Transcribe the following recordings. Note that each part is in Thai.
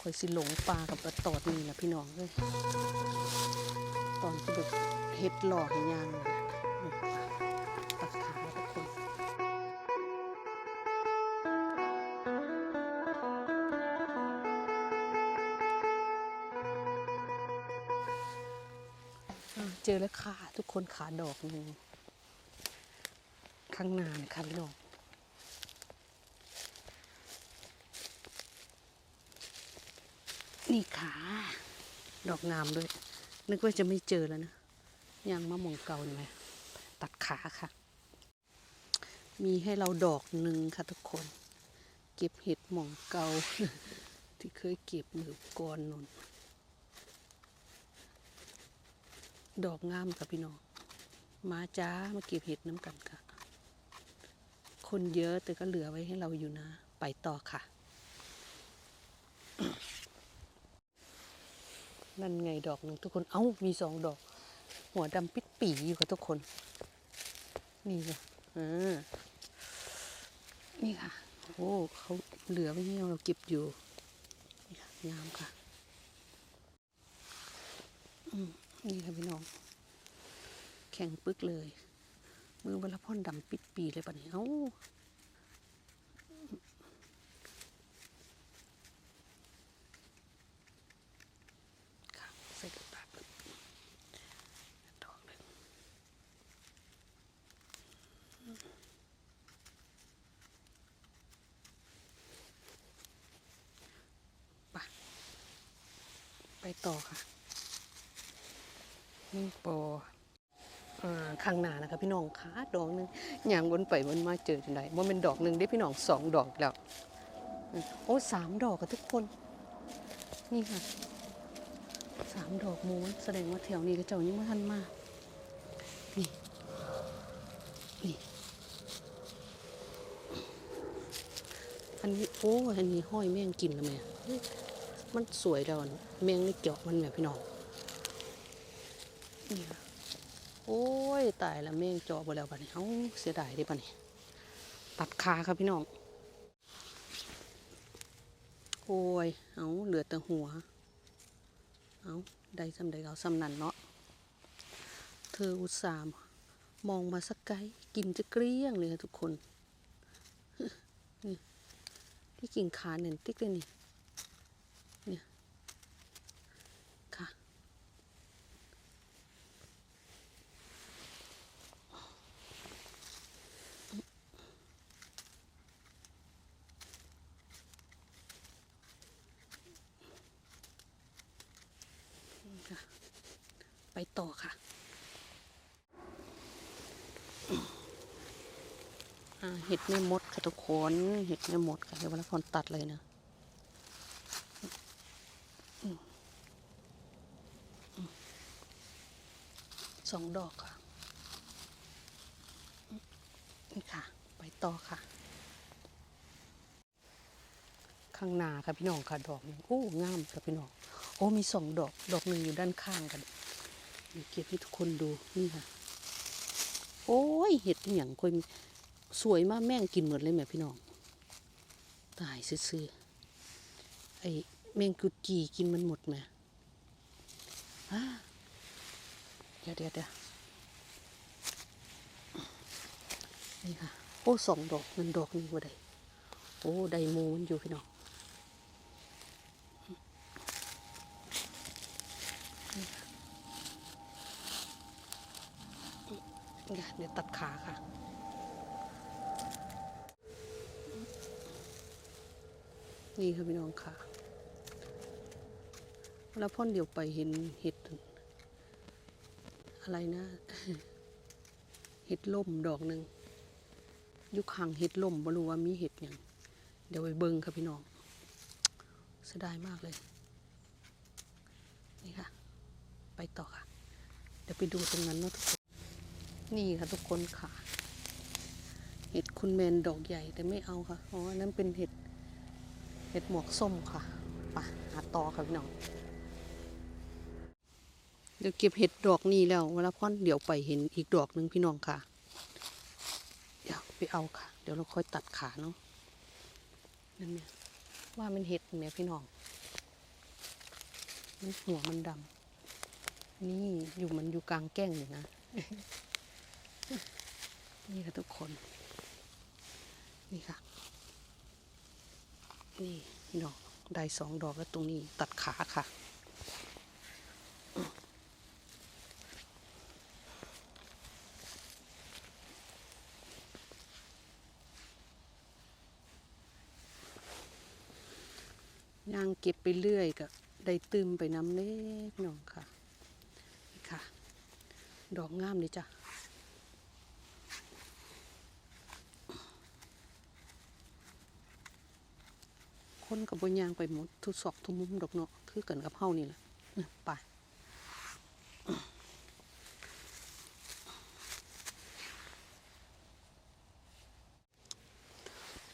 คอยสิหลงปลากับปลาตอดนี่แหละพี่น้องเลยตอนที่แบบเฮ็ดหลอให้ยางเลยอืมตัดขาทุกคนเจอแล้วค่ะทุกคนขาดอกหนึ่งข้างหน้าเนี่ยค่ะพี่น้อง นี่ขาดอกงามด้วย นึกว่าจะไม่เจอแล้วนะยังมะม่วงเก่านี่ไหมตัดขาค่ะ มีให้เราดอกหนึ่งค่ะทุกคน เก็บเห็ดหม่องเก่าที่เคยเก็บมือก่อนนนดอกงามค่ะพี่น้องมาจ้ามาเก็บเห็ดน้ำกันค่ะ คนเยอะแต่ก็เหลือไว้ให้เราอยู่นะ ไปต่อค่ะ นั่นไงดอกหนึ่งทุกคนเอ้ามีสองดอก หัวดำปิดปีอยู่ค่ะทุกคน นี่ค่ะอ่านี่ค่ะโอ้เขาเหลือไว้ให้เราเก็บอยู่นี่ค่ะงามค่ะอืมนี่ค่ะพี่น้อง แข็งปึกเลย มือวันละพ่อนดำปิดปีเลยปะเนี่ยเอ้า ค่ะใส่กระตาปึ๊บดอกหนึ่งไปไป ต่อค่ะนี่ปออ่าข้างหน้านะคะพี่น้องคะดอกหนึ่งอย่างวนไปวนมาเจอจังไดว่าเป็นดอกหนึ่งได้พี่น้องสองดอกแล้วโอ้สามดอกค่ะทุกคน นี่ค่ะสามดอกมูนแสดงว่าแถวนี้ก็เจ้ายังไม่ทันมากนี่ นี่ อันนี้โอ้อันนี้ห้อยแม่งกินแล้วแม่เฮ้ย มันสวยแล้วอะแมงนี่เจาะมันแบบพี่น้องนี่ค่ะโอ้ยตายล้วแมงเจาะไปแล้วป่ะเนี่ยเอ้าเสียดายดิป่ะเนี่ยตัดขาครับพี่น้องโอ้ยเอาเหลือแต่หัวเอาได้สำใดเอาสำนันเนาะเธออุตส่าห์มองมาสักไกลกินจะเกลี้ยงเลยทุกคนนี่ที่กิ่งขาเน่นติ๊กเลยนี่ เนี่ย ค่ะ นี่ค่ะ ไป ต่อค่ะอ่าเห็ดแม่มดค่ะทุกคนเห็ดแม่มดค่ะเดี๋ยววันละพรตัดเลยนะอืมอืมสองดอกค่ะอืมนี่ค่ะ ไปต่อค่ะ ข้างหน้าค่ะพี่น้องค่ะดอกหนึงโอ้งามค่ะพี่น้องโอ้มีสองดอกดอกหนึ่งอยู่ด้านข้างกัน เก็บให้ทุกคนดูนี่ค่ะ โอ้ยเห็ดอย่างคอยสวยมากแม่งกินหมดเลยแม่พี่น้อง ตายซื่อๆไอ้แมงกุดจีกินมันหมดไหมอ่าเดี๋ยวเดี๋ยวเดี๋ยวนี่ค่ะ โอ้สองดอกมันดอกนี้ว่าได้โอ้ไดโมมันอยู่พี่น้อง เดี๋ยวเดี๋ยวตัดขาค่ะ นี่ค่ะพี่น้องค่ะ แล้วพ่นเดี๋ยวไปเห็นเห็ด อะไรนะ เห็ดล่มดอกหนึ่งยุคห่างเห็ดล่มไม่รู้ว่ามีเห็ดอย่างเดี๋ยวไปเบิ้งค่ะพี่น้องเสียดายมากเลย นี่ค่ะ ไปต่อค่ะ เดี๋ยวไปดูตรงนั้นเนาะทุกคน นี่ค่ะทุกคนค่ะ เห็ดคุณแมนดอกใหญ่แต่ไม่เอาค่ะเพราะว่านั้นเป็นเห็ด เห็ดหมวกส้มค่ะไปหาต่อค่ะพี่น้อง เดี๋ยวเก็บเห็ดดอกนี้แล้วเวลาพ่อนเดี๋ยวไปเห็นอีกดอกหนึ่งพี่น้องค่ะ เดี๋ยวไปเอาค่ะ เดี๋ยวเราค่อยตัดขาเนาะ นั่นเนี่ยว่ามันเห็ดเนี่ยพี่น้องหัวมันดำ นี่อยู่มันอยู่กลางแก้งอยู่นะ นี่ค่ะทุกคน นี่ค่ะ นี่ดอกได้สองดอกแล้วตรงนี้ตัดขาค่ะ ย่างเก็บไปเรื่อยก็ได้ตืมไปน้ำเล็กน้องค่ะ นี่ค่ะ ดอกงามเลยจ้ะ คนกับบนยางไปหมดทุกซอกทุกมุมดอกเนาะคือเกันกับเฮานี่แหละไป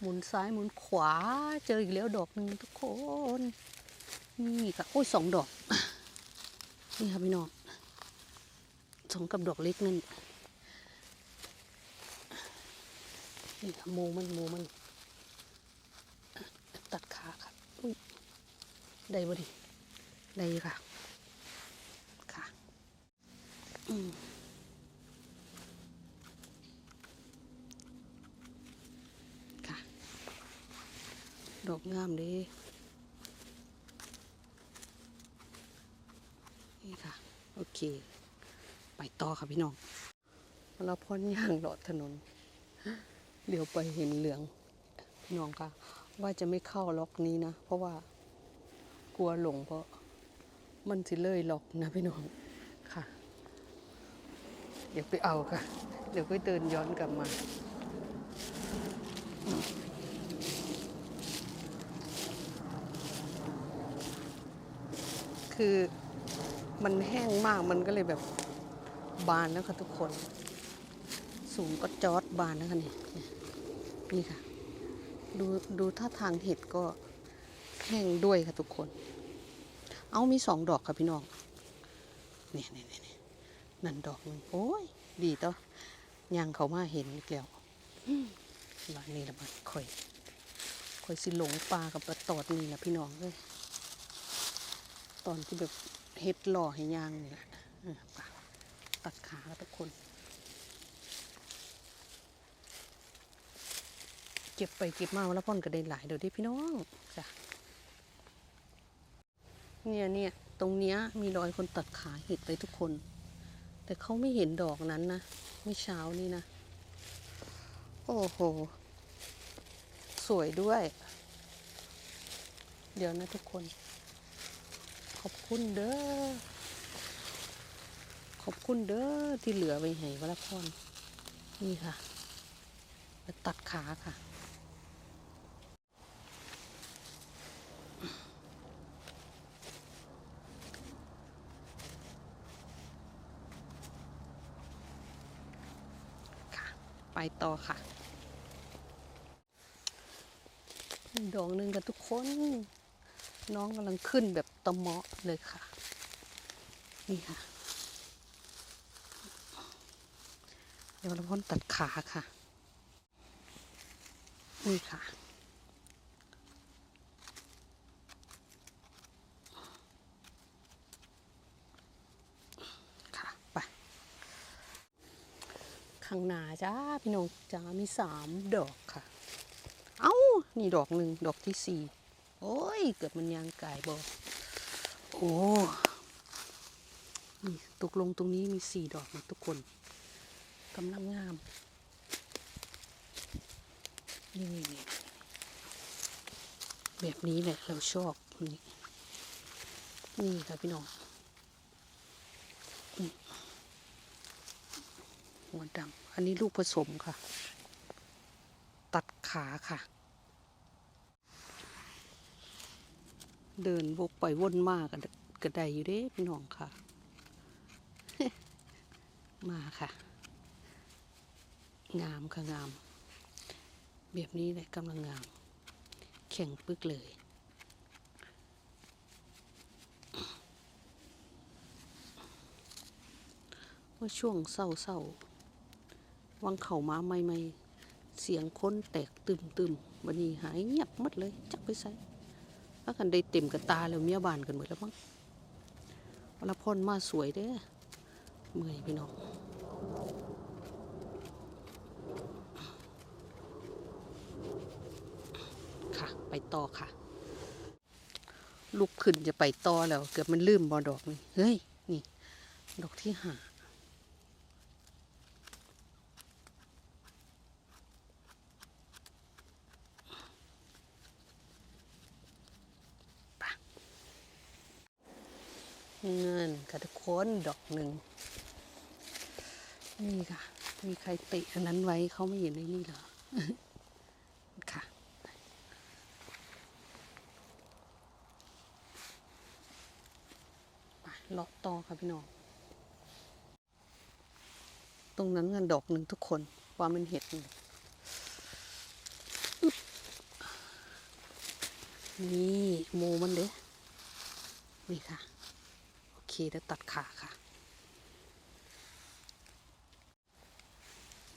หมุนซ้ายหมุนขวาเจออีกแล้วดอกหนึ่งทุกคน นี่ค่ะโอ้ยสองดอก นี่ค่ะพี่น้องสองกับดอกเล็กนั่นนี่ค่ะโมมันโมมัน ตัดขาค่ะอุ้ย ได้บ่ดิได้ค่ะ ค่ะ อืมค่ะ ดอกงามด้นี่ค่ะ โอเค ไปต่อค่ะพี่น้องเราพ้นย่างเลาะถนน เดี๋ยวไปเห็นเหลือง พี่น้องค่ะ ว่าจะไม่เข้าล็อกนี้นะ เพราะว่า กลัวหลงเพราะมันสิเลยหลอกนะพี่น้องค่ะ เดี๋ยวไปเอาค่ะ เดี๋ยวก็เดินย้อนกลับมาคือมันแห้งมากมันก็เลยแบบบานแล้วค่ะทุกคน สูงก็จอดบานแล้วค่ะนี่นี่ค่ะ ดูดูท่าทางเห็ดก็ แห้งด้วยค่ะทุกคน เอามีสองดอกค่ะพี่น้องเนี่ยเนี่ยเนี่ยนั่นดอกหนึ่งโอ้ย ดีต่อย่างเขามาเห็นอีกแล้วอืมบ้านนี้ละมันค่อยค่อยสิหลงปลากับปลาตอดนี่ละพี่น้องเลยตอนที่แบบเห็ดหล่อให้ย่างนี่แหละปลาตัดขาทุกคน เก็บไปเก็บมาแล้วพ่อนก็ได้หลายเดี๋ยวดิพี่น้องจ้ะ เนี่ยเนี่ยตรงเนี้ยมีรอยคนตัดขาเห็ดไปทุกคน แต่เขาไม่เห็นดอกนั้นนะไม่เช้านี่นะ โอ้โห สวยด้วย เดี๋ยวนะทุกคน ขอบคุณเด้อ ขอบคุณเด้อที่เหลือไว้ให้วรพรนี่ค่ะ ตัดขาค่ะ ไปต่อค่ะดอกหนึ่งกันทุกคน น้องกำลังขึ้นแบบตะเมาะเลยค่ะ นี่ค่ะ เดี๋ยวเราพ้นตัดขาค่ะ นี่ค่ะค่ะางหนาจ้าพี่น้องจ้ามีสามดอกค่ะ เอ้านี่ดอกหนึ่งดอกที่สี่โอ้ย เกิดมันยางไก่บอกโอ้นี่ตกลงตรงนี้มีสี่ดอกนะทุกคนกำลังงามนี่นี่นี่แบบนี้แหละเราชอบนี่นี่ค่ะพี่น้องอืม หัวดำอันนี้ลูกผสมค่ะ ตัดขาค่ะ เดินวกไปวนมากก็ก็ไดอยู่เด้พี่น้องค่ะ มาค่ะ งามค่ะงาม แบบนี้แหละกำลังงาม แข็งปึกเลยว่าช่วงเศร้าเศร้าๆ วังเข่ามาไม่ไม่เสียงคนแตกตึมตึมๆวันนี้หายเงียบหมดเลย จักไปใส่ถ้ากันได้เต็มกับตาแล้วเมียบานกันหมดแล้วมั้งวรพรมาสวยเด้เมื่อยพี่น้องค่ะ ไปต่อค่ะ ลุกขึ้นจะไปต่อแล้ว เกือบมันลืมบอดอกนี่เฮ้ย นี่ ดอกที่หา เงินค่ะทุกคนดอกหนึ่งนี่ค่ะ มีใครติอันนั้นไว้เขาไม่เห็นในนี่เหรอค่ะไปเลาะต่อค่ะพี่น้อง ตรงนั้นเงินดอกหนึ่งทุกคนว่ามันเห็ดนี่โมมันเด้นี่ค่ะ เคแล้วตัดขาค่ะ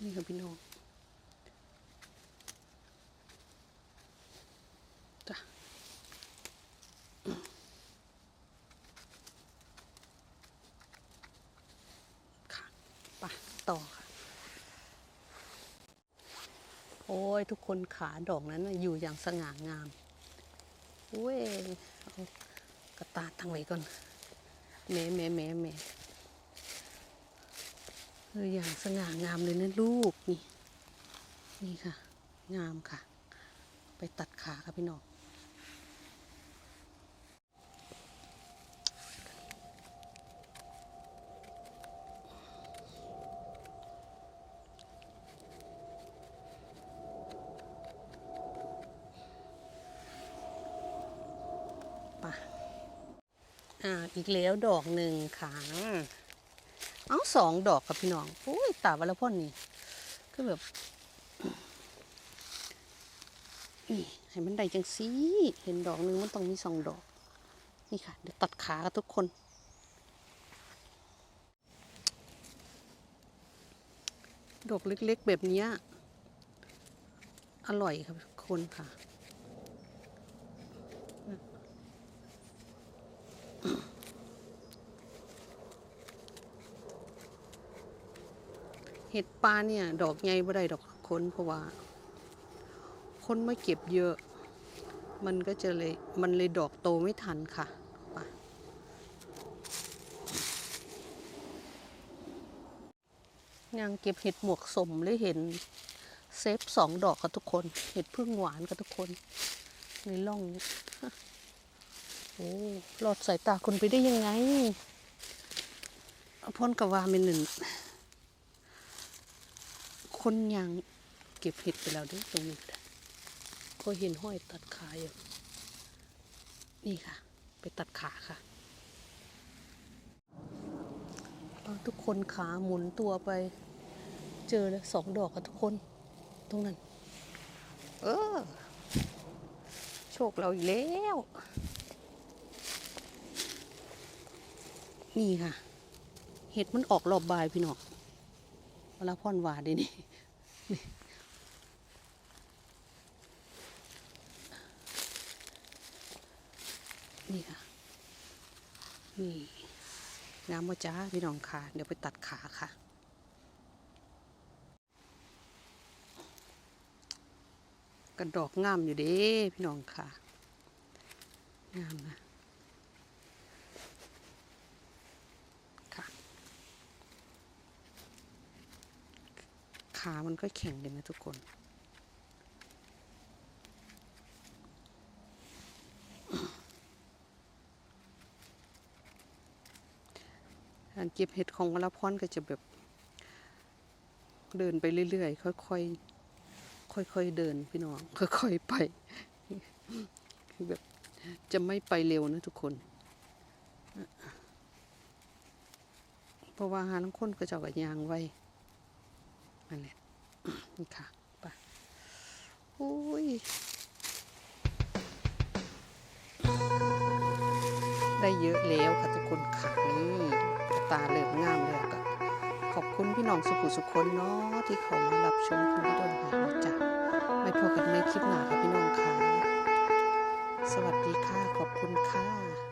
นี่ค่ะพี่น้องจ้ะค่ะไปต่อค่ะ โอ้ย ทุกคนขาดอกนั้นอยู่อย่างสง่างามเว้ยเอากระตาตั้งไว้ก่อน แหม่แหม่แหม่แหม่เอออย่างสง่างามเลยนะลูกนี่ นี่ค่ะ งามค่ะ ไปตัดขาค่ะพี่น้อง อ่าอีกแล้วดอกหนึ่งค่ะเอาสองดอกกับพี่น้องโอ้ยตาวันลพ่นนี่ก็แบบนี่ให้มันได้จังสีเห็นดอกหนึ่งมันต้องมีสองดอก นี่ค่ะ เดี๋ยวตัดขากับทุกคน ดอกเล็กๆแบบนี้อร่อยครับทุกคนค่ะ เห็ดปลาเนี่ย ดอกใหญ่บ่ได้ดอกคนเพราะว่า คนไม่เก็บเยอะ มันก็จะเลยมันเลยดอกโตไม่ทันค่ะยังเก็บเห็ดหมวกสมเลยเห็นเซฟสองดอกค่ะทุกคน เห็ดพึ่งหวานค่ะทุกคน ในร่องนี้โอ้หลอดสายตาคนไปได้ยังไงพ่นกับวาเป็นหนึ่ง คนยังเก็บเห็ดไปแล้วด้วยตรงนี้ก็เห็นห้อยตัดขาอยู่นี่ค่ะ ไปตัดขาค่ะทุกคนขาหมุนตัวไป เจอแล้วสองดอกค่ะทุกคน ตรงนั้น เออ โชคเราอีกแล้ว นี่ค่ะ เห็ดมันออกรอบบ่ายพี่น้อง วลาพ่อนหวาดนี่นี่นี่นี่ค่ะ นี่งามว่าจ้าพี่น้องค่ะ เดี๋ยวไปตัดขาค่ะ กระดอกงามอยู่เด้พี่น้องค่ะ งามนะ ขามันก็แข็งเลยนะทุกคน การเก็บเห็ดของวรพรก็จะแบบ เดินไปเรื่อยๆ ค่อยๆ ค่อยๆ เดินพี่น้อง ค่อยๆ ไป แบบจะไม่ไปเร็วนะทุกคน เพราะว่าหาลังคนก็จะกับยางไว้ นั่นแหละนี่ค่ะไปโอ้ยได้เยอะแล้วค่ะทุกคนค่ะนี่ตาเริ่มงามแล้วก็ขอบคุณพี่น้องสุขุสุขคนเนาะที่เขามารับชมคุณพี่โดนค่ะเราจะไม่พบกันในคลิปหน้าค่ะพี่น้องค่ะ สวัสดีค่ะ ขอบคุณค่ะ